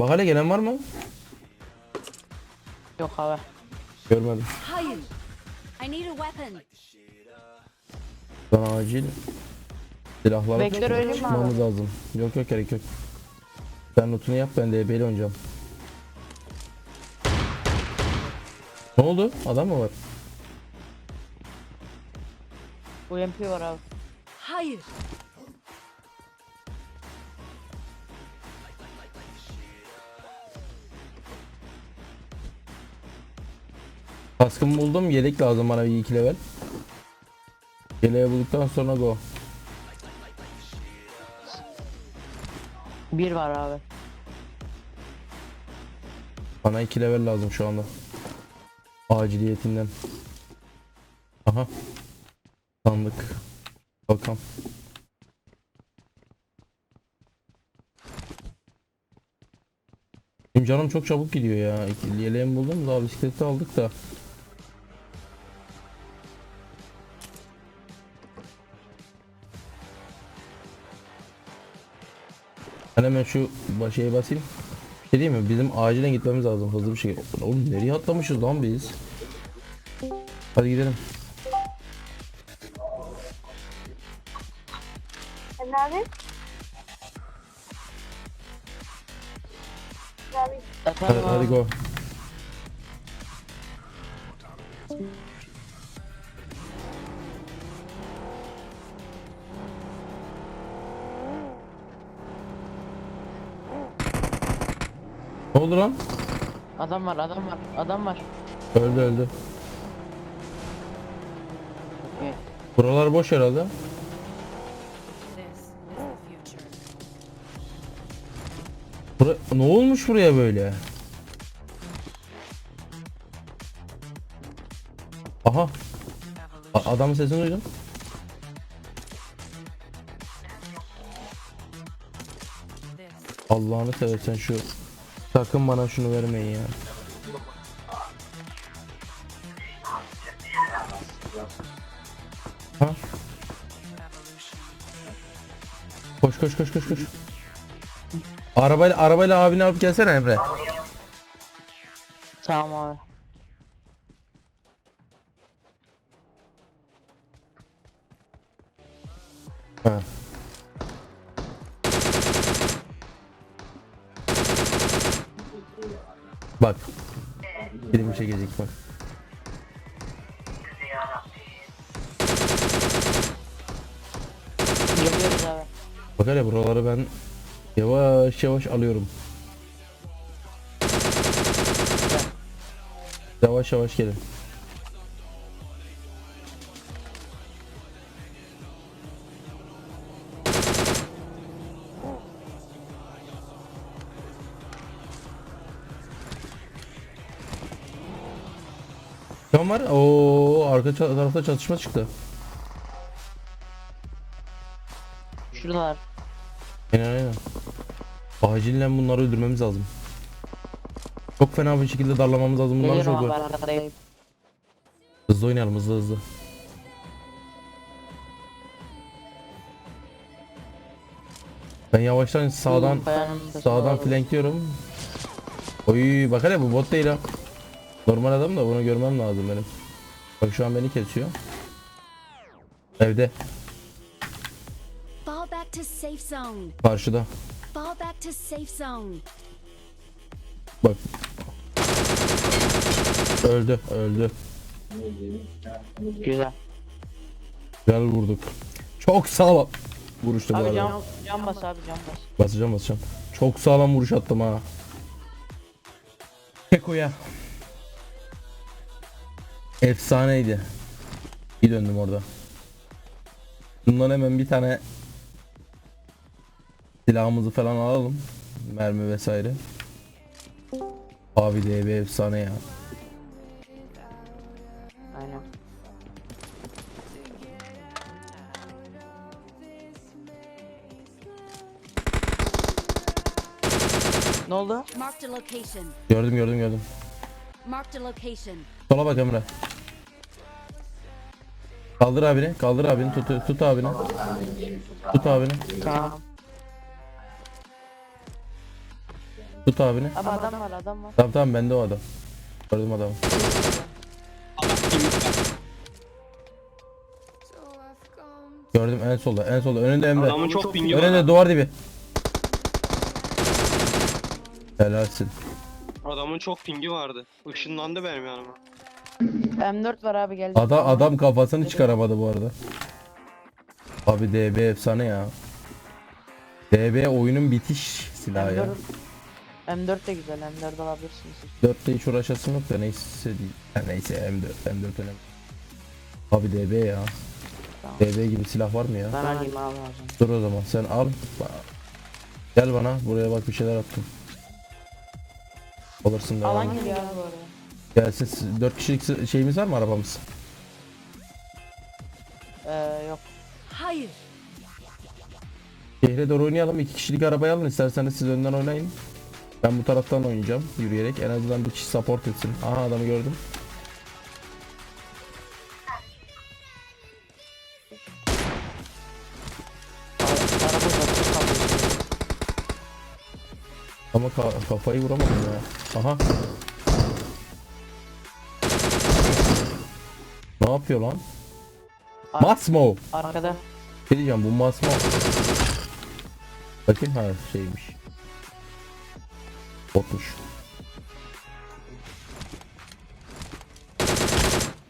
Bak hele gelen var mı? Yok abi. Görmedim. Hayır. I need a weapon. Bana acil öyle mi abi? tutmamız lazım. Yok yok gerek yok. Sen lootunu yap ben de EB'li oynayacağım. Ne oldu? Adam mı var? UMP var abi. Hayır. Kaskımı buldum. Yelek lazım bana bir iki level. Yeleği bulduktan sonra go. Bir var abi. Bana iki level lazım şu anda. Aciliyetinden. Aha. Sandık. Bakalım. Benim canım çok çabuk gidiyor ya. Yeleğimi buldum daha bisikleti aldık da. Hemen şu şeye basayım. Bir şey diyeyim mi? Bizim acilen gitmemiz lazım hızlı bir şekilde. Oğlum nereye atlamışız lan biz? Hadi gidelim. Emre abi. Hadi, hadi go. Ne oldu lan? Adam var adam var adam var. Öldü öldü. Okey. Buralar boş herhalde. Bura ne olmuş buraya böyle? Aha. A- adamın sesini duydum. Allah'ını seversen şu sakın bana şunu vermeyin ya. Ha? Koş koş koş koş koş. Arabayla arabayla abini alıp gelsene Emre. Tamam abi. Ha. Bak. Film çekecek bak. Geliyoruz abi. Bak hele buraları ben yavaş yavaş alıyorum. Yavaş yavaş gelin. Tam var. Oo arka tarafta çatışma çıktı. Şuradalar. Aynen aynen. Acilen bunları öldürmemiz lazım. Çok fena bir şekilde darlamamız lazım. Bunları Geliyorum çok abi arkadayım. hızlı oynayalım hızlı hızlı. Ben yavaştan sağdan Kayanın sesi sağdan flankliyorum. Oy bak hele bu bot değil ha. Normal adam da bunu görmem lazım benim. Bak şu an beni kesiyor. Evde Fall back to safe zone. karşıda. Fall back to safe zone. Bak. Öldü öldü. Güzel. Güzel vurduk. Çok sağlam. Vuruştu bu Abi arada. cam, cam bas abi cam bas. Basacağım basacağım. Çok sağlam vuruş attım ha. Keko'ya. Efsaneydi. İyi döndüm orada. Bundan hemen bir tane silahımızı falan alalım. Mermi vesaire. Abi de bir efsane ya. Aynen. Ne oldu? Gördüm gördüm gördüm. Sola bak Emre. Kaldır abini, kaldır abini, tut, tut abini. Tut abini. Tamam. Tut abini. Abi adam var adam var. Tamam tamam bende o adam. Gördüm adamı. Gördüm en solda en solda. Önünde Emre. Adamın çok pingi var. Önünde duvar dibi. Helalsin. Adamın çok pingi vardı. Işınlandı benim yanıma. M4 var abi geldi. Adam adam kafasını çıkaramadı bu arada. Abi DB efsane ya. DB oyunun bitiş silahı ya. M4, M4 de güzel M4 alabilirsiniz. siz. 4'te hiç uğraşasın yok da neyse değil. Ha, neyse M4 M4 önemli. Abi DB ya. Tamam. DB gibi silah var mı ya? Ben alayım abi. Dur o zaman sen al. Gel bana buraya bak bir şeyler attım. Alırsın devam. Alan geliyor abi bu Gelsin 4 kişilik sı- şeyimiz var mı arabamız? Ee, yok. Hayır. Şehre doğru oynayalım. 2 kişilik arabayı alın isterseniz siz önden oynayın. Ben bu taraftan oynayacağım yürüyerek. En azından bir kişi support etsin. Aha adamı gördüm. Araba uzakta kalıyor. Ama ka- kafayı vuramadım ya. Aha. Ne yapıyor lan? Ar- Masmo. Arkada. Ne diyeceğim bu Masmo. Bakayım ha şeymiş. Botmuş.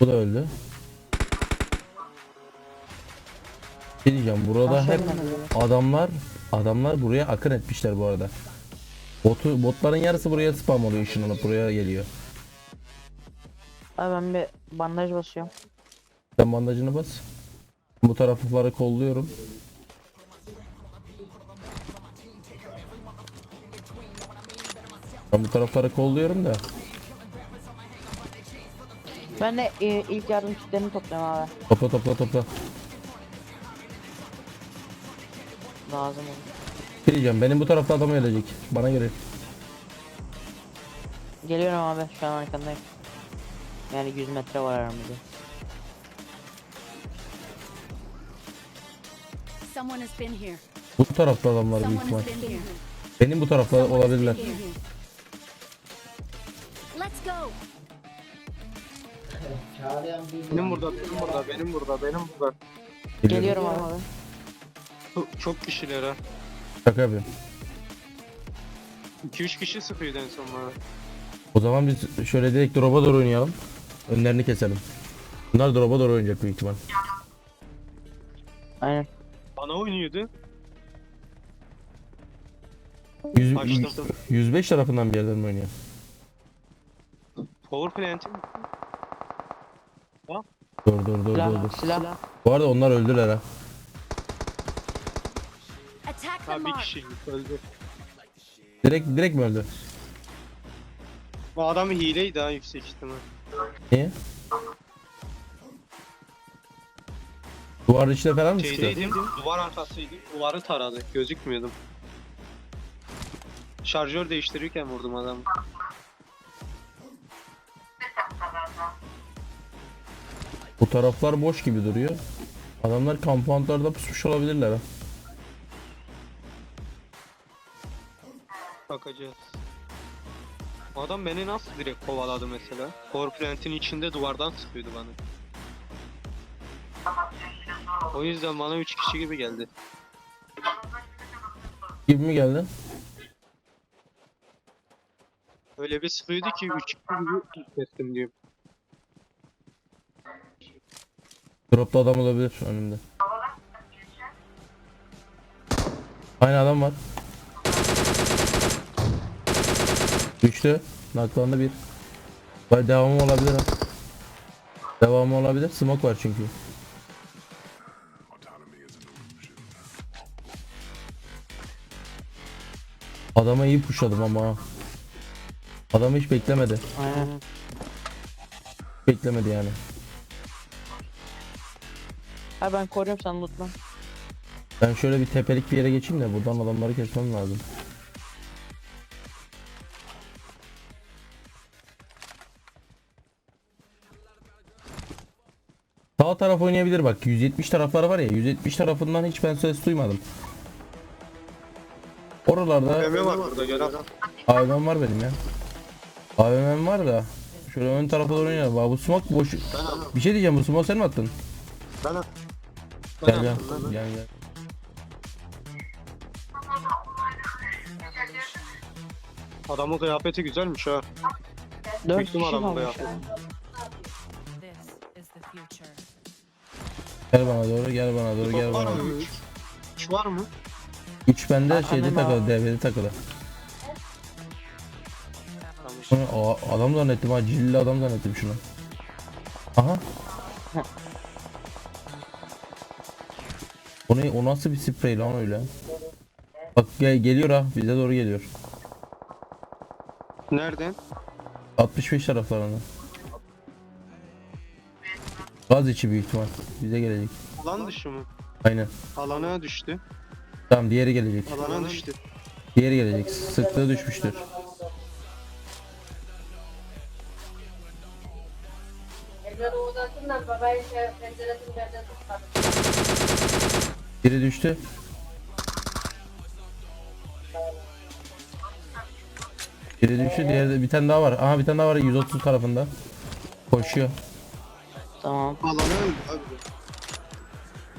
Bu da öldü. Ne diyeceğim burada hep adamlar adamlar buraya akın etmişler bu arada. Botu, botların yarısı buraya spam oluyor ışınlanıp buraya geliyor. Abi ben bir bandaj basıyorum. Sen bandajını bas. Bu tarafları kolluyorum. Ben bu tarafları kolluyorum da. Ben de e, ilk yardım kitlerini topluyorum abi. Topla topla topla. Lazım olur. Ne diyeceğim benim bu tarafta adam gelecek. Bana göre. Geliyorum abi şu an arkandayım. Yani 100 metre var aramızda. Someone has been here. Bu tarafta adamlar büyük Someone ihtimal. has been here. Benim bu tarafta olabilirler. Here. Let's go. Benim burada, benim burada, benim burada, benim burada. Geliyorum abi. Çok, çok kişiler ha. Şaka yapıyorum. 2-3 kişi sıkıyordu en son bana. O zaman biz şöyle direkt drop'a doğru oynayalım. Önlerini keselim. Bunlar drop'a doğru oynayacak büyük ihtimal. Aynen. Bana oynuyordu. 100, Açtım. 105 tarafından bir yerden mi oynuyor? Power plant'im. Dur dur dur dur Silah, dur. silah. Bu arada onlar öldüler ha. Attack the Ha bir mark. kişi öldü. Direkt direkt mi öldü? Bu adam hileydi ha yüksek ihtimal. Niye? Duvar içine falan mı çıktı? Şeydeydim, duvar arkasıydım. Duvarı taradı, gözükmüyordum. Şarjör değiştirirken vurdum adamı. Bu taraflar boş gibi duruyor. Adamlar kampantlarda pusmuş olabilirler ha. Bakacağız. Adam beni nasıl direkt kovaladı mesela? Power plant'in içinde duvardan sıkıyordu bana. O yüzden bana 3 kişi gibi geldi. Gibi mi geldi? Öyle bir sıkıyordu ki 3 kişi gibi kestim diyorum. Dropta adam olabilir önümde. Aynı adam var. Düştü. Naklandı bir. Vay devamı olabilir ha. Devamı olabilir. Smoke var çünkü. Adama iyi pushladım ama. ha. Adamı hiç beklemedi. Aynen. Beklemedi yani. Abi ben koruyorum sen lootla. Ben şöyle bir tepelik bir yere geçeyim de buradan adamları kesmem lazım. Sağ taraf oynayabilir bak 170 tarafları var ya 170 tarafından hiç ben ses duymadım. Oralarda BMW var burada gel al. AVM var benim ya. AVM var da. Şöyle ön tarafa doğru oynayalım. Bak bu smoke boş. Bir şey diyeceğim bu smoke sen mi attın? Ben al. Gel gel. Gel gel. Adamın kıyafeti güzelmiş ha. 4 Büyük kişi numara bu kalmış kıyafet. ya. Gel bana doğru gel bana doğru gel Top var bana. mı? Üç. Üç var mı? 3 bende Aa, şeyde annem takılı devrede takılı. Tamam. Bunu a- adam zannettim ha cilli adam zannettim şunu. Aha. O ne o nasıl bir sprey lan öyle? Bak gel, geliyor ha bize doğru geliyor. Nereden? 65 taraflarında. Gaz içi büyük ihtimal. Bize gelecek. Alan dışı mı? Aynen. Alana düştü. Tamam diğeri gelecek. Alana düştü. Diğeri gelecek. Sıklığı düşmüştür. Biri düştü. Biri düştü. Diğeri de bir tane daha var. Aha bir tane daha var 130 tarafında. Koşuyor. Tamam. Alana öldü abi.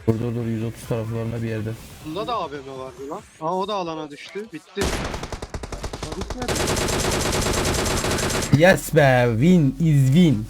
Dur dur dur 130 taraflarında bir yerde. Bunda da AVM vardı lan. Aa o da alana düştü. Bitti. Bitmedi. Yes be win is win.